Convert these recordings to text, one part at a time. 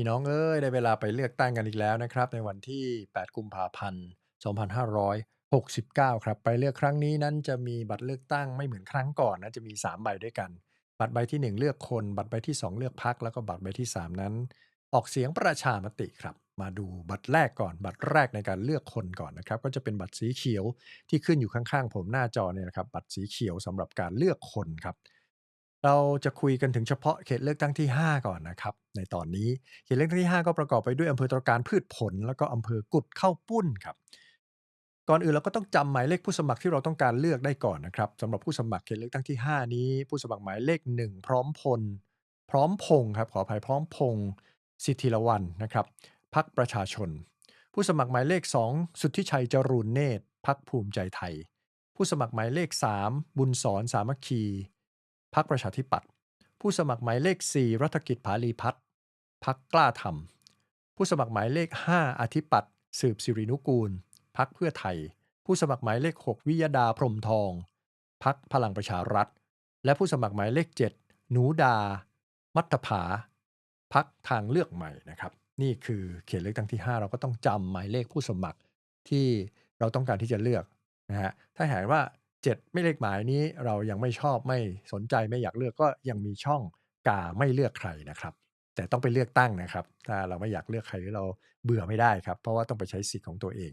พี่น้องเอ้ย ได้เวลาไปเลือกตั้งกันอีกแล้วนะครับ ในวันที่ 8 กุมภาพันธ์ 2569 ครับ ไปเลือกครั้งนี้นั้นจะมีบัตรเลือกตั้งไม่เหมือนครั้งก่อนนะ จะมี 3 ใบด้วยกัน บัตรใบที่ 1 เลือกคน บัตรใบที่ 2 เลือกพัก แล้วก็บัตรใบที่ 3 นั้น ออกเสียงประชามติครับ มาดูบัตรแรกก่อน บัตรแรกในการเลือกคนก่อนนะครับ ก็จะเป็นบัตรสีเขียวที่ขึ้นอยู่ข้างๆ ผมหน้าจอเนี่ยนะครับ บัตรสีเขียวสำหรับการเลือกคนครับ เราจะคุยกันถึงเฉพาะเขตเลือกตั้งที่ 5 ก่อนนะครับ ในตอนนี้เขตเลือกตั้งที่ 5 ก็ประกอบไปด้วยอำเภอตรการพืชผล แล้วก็อำเภอกุดเข้าปุ้นครับ ก่อนอื่นเราก็ต้องจำหมายเลขผู้สมัครที่เราต้องการเลือกได้ก่อนนะครับสำหรับผู้สมัครเขตเลือกตั้งที่ 5 นี้ ผู้สมัครหมายเลข 1 พร้อมพล พร้อมพงครับขออภัยพร้อมพงสิทธิรวันนะครับพักประชาชน ผู้สมัครหมายเลข 2 สุทธิชัยจรูนเนตรพักภูมิใจไทย ผู้สมัครหมายเลข 3 บุญสอนสามัคคี พักประชาธิปัตย์ผู้สมัครหมายเลข 4 รัฐกิจผาลีพัฒน์พักกล้าทำผู้สมัครหมายเลข 5 อธิปัตย์สืบสิรินุกูลพักเพื่อไทย ผู้สมัครหมายเลข 6 วิยดาพรมทองพักพลังประชารัฐ และผู้สมัครหมายเลข 7 หนูดา มัตถภาพักทางเลือกใหม่นะครับ นี่คือเขตเลือกตั้งที่ 5 เราก็ต้องจำหมายเลขผู้สมัครที่เราต้องการที่จะเลือกนะฮะถ้าหากว่า 7 ไม่เลขหมายนี้เรายังไม่ชอบไม่สนใจไม่อยากเลือกก็ยังมีช่องกาไม่เลือกใครนะครับ แต่ต้องไปเลือกตั้งนะครับ ถ้าเราไม่อยากเลือกใครหรือเราเบื่อไม่ได้ครับ เพราะว่าต้องไปใช้สิทธิ์ของตัวเอง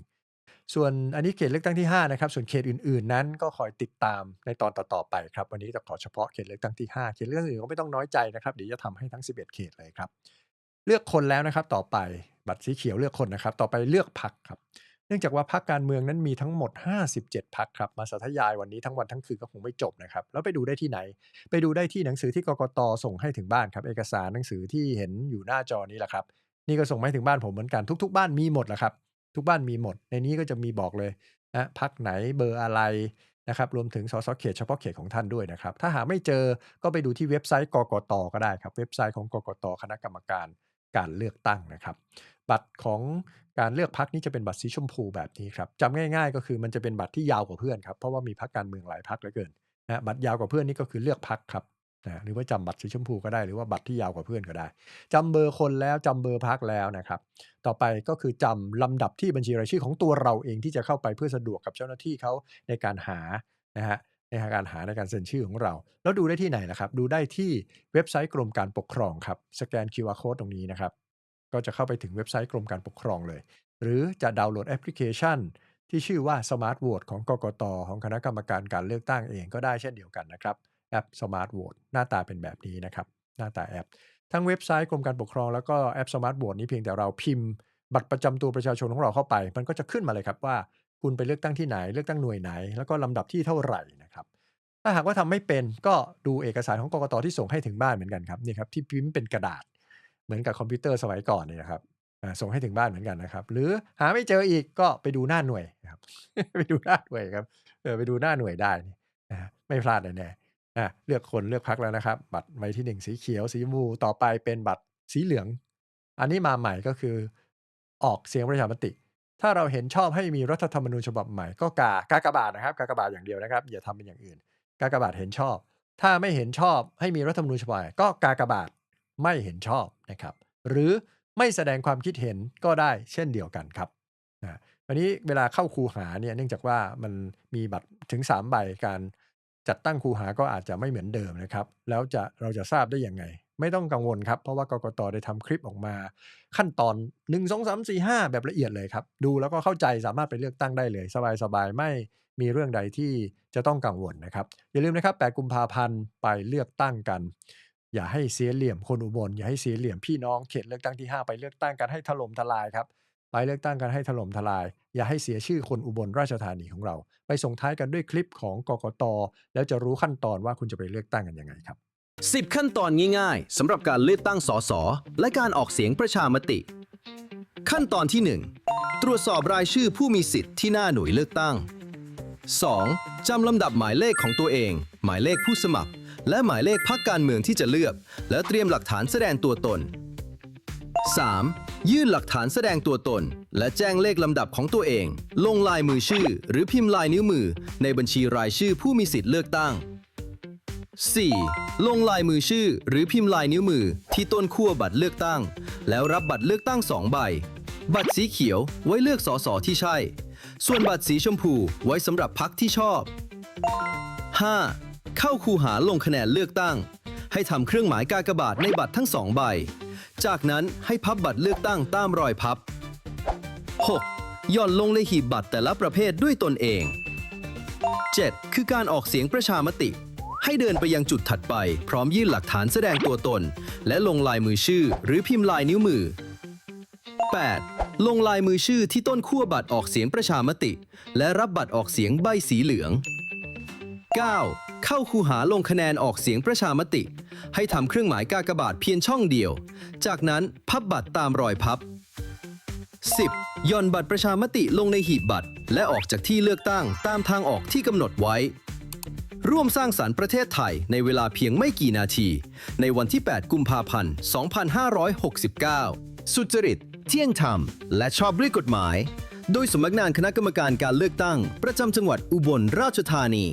ส่วนอันนี้เขตเลือกตั้งที่5นะครับส่วนเขตอื่นๆ นั้นก็คอยติดตามในตอนต่อๆไปครับวันนี้จะขอเฉพาะเขตเลือกตั้งที่5เขตเลือกตั้งอื่นก็ไม่ต้องน้อยใจนะครับเดี๋ยวจะทำให้ทั้ง 11 เขตเลยครับเลือกคนแล้วนะครับต่อไปบัตรสีเขียวเลือกคนนะครับ ต่อไปเลือกพักครับ เนื่องจากว่าพักการเมืองนั้นมีทั้งหมด 57พักครับ มาสาธยายวันนี้ทั้งวันทั้งคืนก็คงไม่จบนะครับ แล้วไปดูได้ที่ไหน ไปดูได้ที่หนังสือที่กกตส่งให้ถึงบ้านครับ เอกสารหนังสือที่เห็นอยู่หน้าจอนี้แหละครับ นี่ก็ส่งมาถึงบ้านผมเหมือนกันทุก ๆ บ้านมีหมดแหละครับ ทุกบ้านมีหมด ในนี้ก็จะมีบอกเลยนะพักไหนเบอร์อะไรนะครับ รวมถึงสสเขตเฉพาะเขตของท่านด้วยนะครับ ถ้าหาไม่เจอก็ไปดูที่เว็บไซต์กกตก็ได้ครับ เว็บไซต์ของกกตคณะกรรมการการเลือกตั้งนะครับ บัตรของการเลือกพักนี้จะเป็นบัตรสีชมพูแบบนี้ครับจำง่าย ๆ ก็คือมันจะเป็นบัตรที่ยาวกว่าเพื่อนครับเพราะว่ามีพักการเมืองหลายพักเหลือเกินนะบัตรยาวกว่าเพื่อนนี่ก็คือเลือกพักครับนะหรือว่าจำบัตรสีชมพูก็ได้หรือว่าบัตรที่ยาวกว่าเพื่อนก็ได้จำเบอร์คนแล้วจำเบอร์พักแล้วนะครับ ต่อไปก็คือจำลำดับที่บัญชีรายชื่อของตัวเราเองที่จะเข้าไปเพื่อสะดวกกับเจ้าหน้าที่เขาในการหานะฮะในการหาในการเซ็นชื่อของเรา แล้วดูได้ที่ไหนล่ะครับ ดูได้ที่เว็บไซต์กรมการปกครองครับสแกน QR Code ตรงนี้นะครับ ก็จะเข้าไปถึงเว็บไซต์กรมการปกครองเลย หรือจะดาวน์โหลดแอปพลิเคชัน ที่ชื่อว่า Smart Vote ของกกต ของคณะกรรมการการเลือกตั้งเองก็ได้เช่นเดียวกันนะครับแอป Smart Vote หน้าตาเป็นแบบนี้นะครับหน้าตาแอป ทั้งเว็บไซต์กรมการปกครองแล้วก็แอป Smart Vote นี้เพียงแต่เราพิมพ์ บัตรประจำตัวประชาชนของเราเข้าไป มันก็จะขึ้นมาเลยครับว่า คุณไปเลือกตั้งที่ไหนเลือกตั้งหน่วยไหน แล้วก็ลำดับที่เท่าไหร่นะครับถ้าหากว่าทำไม่เป็นก็ดูเอกสารของกกตที่ส่งให้ถึงบ้านเหมือนกันครับนี่ครับที่พิมพ์เป็นกระดาษ เหมือนกับคอมพิวเตอร์สมัยก่อนเนี่ยนะครับส่งให้ถึงบ้านเหมือนกันนะครับ หรือหาไม่เจออีกก็ไปดูหน้าหน่วยครับ ไปดูหน้าหน่วยครับเออไปดูหน้าหน่วยได้นี่นะไม่พลาดแน่ๆอะเลือกคนเลือกพักแล้วนะครับ บัตรใบที่หนึ่งสีเขียวสีมูต่อไปเป็นบัตรสีเหลือง อันนี้มาใหม่ก็คือออกเสียงประชามติ ถ้าเราเห็นชอบให้มีรัฐธรรมนูญฉบับใหม่ก็กากากบาทนะครับ กากบาทอย่างเดียวนะครับ อย่าทำเป็นอย่างอื่น กากบาทเห็นชอบ ถ้าไม่เห็นชอบให้มีรัฐธรรมนูญฉบับใหม่ก็กากบาท ไม่เห็นชอบนะครับ หรือไม่แสดงความคิดเห็นก็ได้เช่นเดียวกันครับนะวันนี้เวลาเข้าคูหาเนี่ยเนื่องจากว่ามันมีบัตรถึง3ใบการจัดตั้งคูหาก็อาจจะไม่เหมือนเดิมนะครับ แล้วจะเราจะทราบได้ยังไง ไม่ต้องกังวลครับ เพราะว่ากกตได้ทำคลิปออกมา ขั้นตอน 1 2 3 4 5 แบบละเอียดเลยครับ ดูแล้วก็เข้าใจสามารถไปเลือกตั้งได้เลย สบายๆ ไม่มีเรื่องใดที่จะต้องกังวลนะครับ อย่าลืมนะครับ 8 กุมภาพันธ์ไปเลือกตั้งกัน อย่าให้เสียเหลี่ยมคนอุบลอย่าให้เสียเหลี่ยมพี่น้องเขตเลือกตั้งที่ 5 ไปเลือกตั้งกันให้ถล่มทลายครับไปเลือกตั้งกันให้ถล่มทลาย อย่าให้เสียชื่อคนอุบลราชธานีของเรา ไปส่งท้ายกันด้วยคลิปของกกต แล้วจะรู้ขั้นตอนว่าคุณจะไปเลือกตั้งกันยังไงครับ 10 ขั้นตอนง่ายๆสำหรับการเลือกตั้งสสและการออกเสียงประชามติ ขั้นตอนที่ 1 ตรวจสอบรายชื่อผู้มีสิทธิ์ที่หน้าหน่วยเลือกตั้ง 2. จำลำดับหมายเลขของตัวเอง หมายเลขผู้สมัคร และหมายเลขพรรคการเมืองที่จะเลือก และเตรียมหลักฐานแสดงตัวตน 3. ยื่นหลักฐานแสดงตัวตน และแจ้งเลขลำดับของตัวเอง ลงลายมือชื่อ หรือพิมพ์ลายนิ้วมือ ในบัญชีรายชื่อผู้มีสิทธิ์เลือกตั้ง 4. ลงลายมือชื่อ หรือพิมพ์ลายนิ้วมือ ที่ต้นขั้วบัตรเลือกตั้ง แล้วรับบัตรเลือกตั้ง2ใบ บัตรสีเขียวไว้เลือกสสที่ใช่ ส่วนบัตรสีชมพูไว้สำหรับพักที่ชอบ 5. เข้าคูหาลงคะแนนเลือกตั้ง ให้ทำเครื่องหมายกากบาทในบัตรทั้งสองใบ จากนั้นให้พับบัตรเลือกตั้งตามรอยพับ 6. หย่อนลงในหีบบัตรแต่ละประเภทด้วยตนเอง 7. คือการออกเสียงประชามติ ให้เดินไปยังจุดถัดไป พร้อมยื่นหลักฐานแสดงตัวตน และลงลายมือชื่อ หรือพิมพ์ลายนิ้วมือ 8. ลงลายมือชื่อที่ต้นขั้วบัตรออกเสียงประชามติ และรับบัตรออกเสียงใบสีเหลือง 9. เข้าคูหาลงคะแนนออกเสียงประชามติ ให้ทำเครื่องหมายกากบาทเพียงช่องเดียว จากนั้นพับบัตรตามรอยพับ 10. ย่อนบัตรประชามติลงในหีบบัตร และออกจากที่เลือกตั้งตามทางออกที่กำหนดไว้ ร่วมสร้างสรรค์ประเทศไทยในเวลาเพียงไม่กี่นาที ในวันที่ 8 กุมภาพันธ์ 2569 สุจริต เที่ยงธรรม และชอบด้วยกฎหมาย โดยสำนักงานคณะกรรมการการเลือกตั้ง ประจำจังหวัดอุบลราชธานี